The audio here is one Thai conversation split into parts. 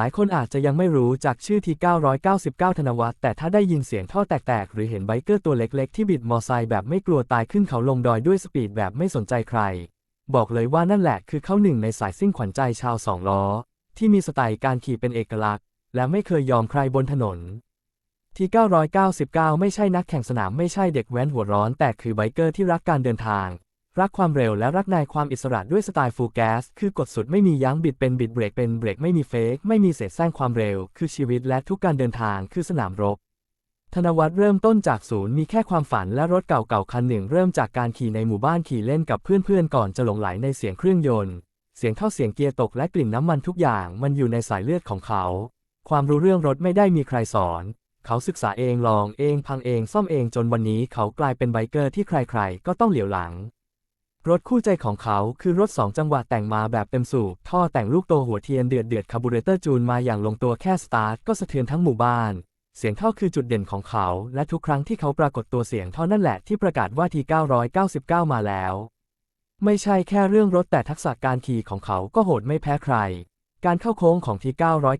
หลายคนอาจจะยังไม่รู้จากชื่อที่ 999 ธนวัฒน์แต่ถ้าได้ยินเสียงท่อแตกๆ หรือเห็นไบเกอร์ตัวเล็กๆ ที่บิดมอไซค์แบบไม่กลัวตายขึ้นเขาลงดอยด้วยสปีดแบบไม่สนใจใคร บอกเลยว่านั่นแหละคือเขาหนึ่งในสายซิ่งขวัญใจชาวสองล้อ ที่มีสไตล์การขี่เป็นเอกลักษณ์ และไม่เคยยอมใครบนถนน ที่ 999 ไม่ใช่นักแข่งสนามไม่ใช่เด็กแว้นหัวร้อนแต่คือไบเกอร์ที่รักการเดินทาง รักความเร็วและรักในความอิสระด้วยสไตล์ฟูลแกสคือกดสุดไม่มียั้งบิดเป็นบิดเบรกเป็นเบรกไม่มีเฟกไม่มีเศษแซงความเร็ว คือชีวิตและทุกการเดินทางคือสนามรบ ธนวัฒน์เริ่มต้นจากศูนย์มีแค่ความฝันและรถเก่าๆคันหนึ่งเริ่มจากการขี่ในหมู่บ้านขี่เล่นกับเพื่อนๆก่อนจะหลงไหลในเสียงเครื่องยนต์ เสียงท่อเสียงเกียร์ตกและกลิ่นน้ำมันทุกอย่างมันอยู่ในสายเลือดของเขา ความรู้เรื่องรถไม่ได้มีใครสอนเขาศึกษาเองลองเองพังเองซ่อมเองจนวันนี้เขากลายเป็นไบเกอร์ที่ใครๆ ก็ต้องเหลียวหลัง รถคู่ใจของเขาคือรถสองจังหวะแต่งมาแบบเต็มสูบ ท่อแต่งลูกโตหัวเทียนเดือดเดือดคาร์บูเรเตอร์จูนมาอย่างลงตัวแค่สตาร์ทก็สะเทือนทั้งหมู่บ้าน เสียงท่อคือจุดเด่นของเขา และทุกครั้งที่เขาปรากฏตัวเสียงท่อนั่นแหละที่ประกาศว่าที 999 มาแล้ว ไม่ใช่แค่เรื่องรถแต่ทักษะการขี่ของเขาก็โหดไม่แพ้ใคร การเข้าโค้งของที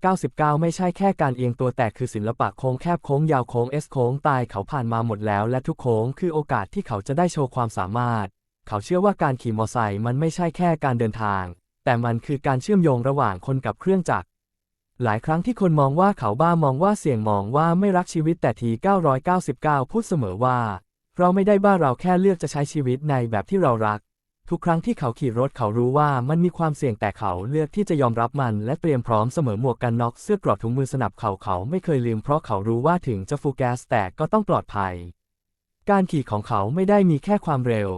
999 ไม่ใช่แค่การเอียงตัวแต่คือศิลปะโค้งแคบโค้งยาวโค้งเอสโค้งตายเขาผ่านมาหมดแล้ว และทุกโค้งคือโอกาสที่เขาจะได้โชว์ความสามารถ เขาเชื่อว่าการขี่มอไซค์มันไม่ใช่แค่การเดินทาง แต่มันคือการเชื่อมโยงระหว่างคนกับเครื่องจักร หลายครั้งที่คนมองว่าเขาบ้ามองว่าเสี่ยงมองว่าไม่รักชีวิตแต่ที 999 พูดเสมอว่า เราไม่ได้บ้าเราแค่เลือกจะใช้ชีวิตในแบบที่เรารัก ทุกครั้งที่เขาขี่รถเขารู้ว่ามันมีความเสี่ยงแต่เขาเลือกที่จะยอมรับมัน และเตรียมพร้อมเสมอหมวกกันน็อกเสื้อกรอดถุงมือสนับเขาเขาไม่เคยลืมเพราะเขารู้ว่าถึงจะฟูลแกสแต่ก็ต้องปลอดภัย การขี่ของเขาไม่ได้มีแค่ความเร็ว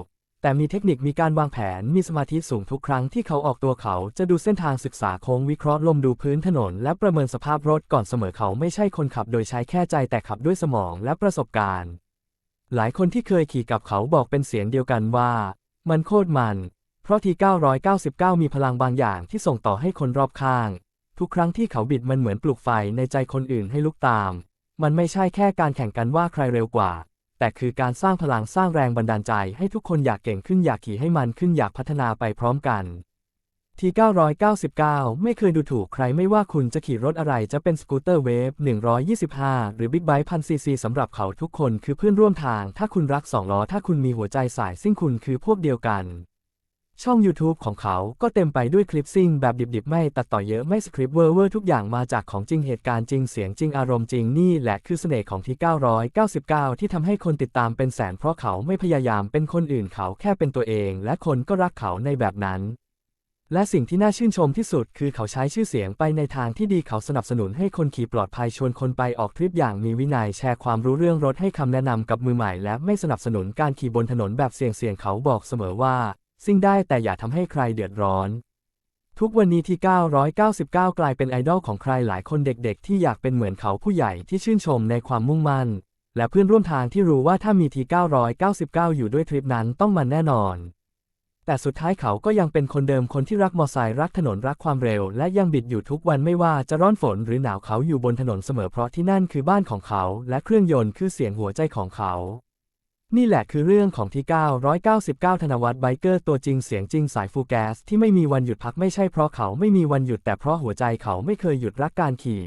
แต่มีเทคนิคมีการวางแผนมีสมาธิสูงทุกครั้งที่เขาออกตัวเขาจะดูเส้นทางศึกษาโค้งวิเคราะห์ลมดูพื้นถนน และประเมินสภาพรถก่อนเสมอเขาไม่ใช่คนขับโดยใช้แค่ใจแต่ขับด้วยสมองและประสบการณ์ หลายคนที่เคยขี่กับเขาบอกเป็นเสียงเดียวกันว่า มันโคตรมัน เพราะที999 มีพลังบางอย่างที่ส่งต่อให้คนรอบข้าง ทุกครั้งที่เขาบิดมันเหมือนปลุกไฟในใจคนอื่นให้ลุกตาม มันไม่ใช่แค่การแข่งกันว่าใครเร็วกว่า แต่คือการสร้างพลังสร้างแรงบันดาลใจให้ทุกคนอยากเก่งขึ้นอยากขี่ให้มันขึ้นอยากพัฒนาไปพร้อมกัน ที999 ไม่เคยดูถูกใครไม่ว่าคุณจะขี่รถอะไรจะเป็นสกูตเตอร์เวฟ 125 หรือบิ๊กไบค์พันซีซีสำหรับเขาทุกคนคือเพื่อนร่วมทาง ถ้าคุณรักสองล้อถ้าคุณมีหัวใจสายซิ่งคุณคือพวกเดียวกัน ช่อง YouTube ของเขาก็เต็มไปด้วยคลิปซิ่งแบบดิบๆ ไม่ตัดต่อเยอะไม่สคริปต์เวอร์เวอร์ทุกอย่างมาจากของจริงเหตุการณ์จริงเสียงจริงอารมณ์จริงนี่แหละคือเสน่ห์ของที่ 999 ที่ทำให้คนติดตามเป็นแสนเพราะเขาไม่พยายามเป็นคนอื่นเขาแค่เป็นตัวเอง และคนก็รักเขาในแบบนั้นและสิ่งที่น่าชื่นชมที่สุดคือเขาใช้ชื่อเสียงไปในทางที่ดีเขาสนับสนุนให้คนขี่ปลอดภัยชวนคนไปออกทริปอย่างมีวินัยแชร์ความรู้เรื่องรถให้คำแนะนำกับมือใหม่ และไม่สนับสนุนการขี่บนถนนแบบเสี่ยงๆเขาบอกเสมอว่า สิ่งได้แต่อย่าทำให้ใครเดือดร้อน ทุกวันนี้ที่ 999 กลายเป็นไอดอลของใครหลายคนเด็กๆ ที่อยากเป็นเหมือนเขาผู้ใหญ่ที่ชื่นชมในความมุ่งมั่น และเพื่อนร่วมทางที่รู้ว่าถ้ามีที 999 อยู่ด้วยทริปนั้นต้องมันแน่นอน แต่สุดท้ายเขาก็ยังเป็นคนเดิมคนที่รักมอไซค์รักถนนรักความเร็ว และยังบิดอยู่ทุกวันไม่ว่าจะร้อนฝนหรือหนาวเขาอยู่บนถนนเสมอเพราะที่นั่นคือบ้านของเขา และเครื่องยนต์คือเสียงหัวใจของเขา นี่แหละคือเรื่องของที่ 999 ธนวัฒน์ไบเกอร์ตัวจริงเสียงจริงสายฟูแกสที่ไม่มีวันหยุดพักไม่ใช่เพราะเขาไม่มีวันหยุดแต่เพราะหัวใจเขาไม่เคยหยุดรักการขี่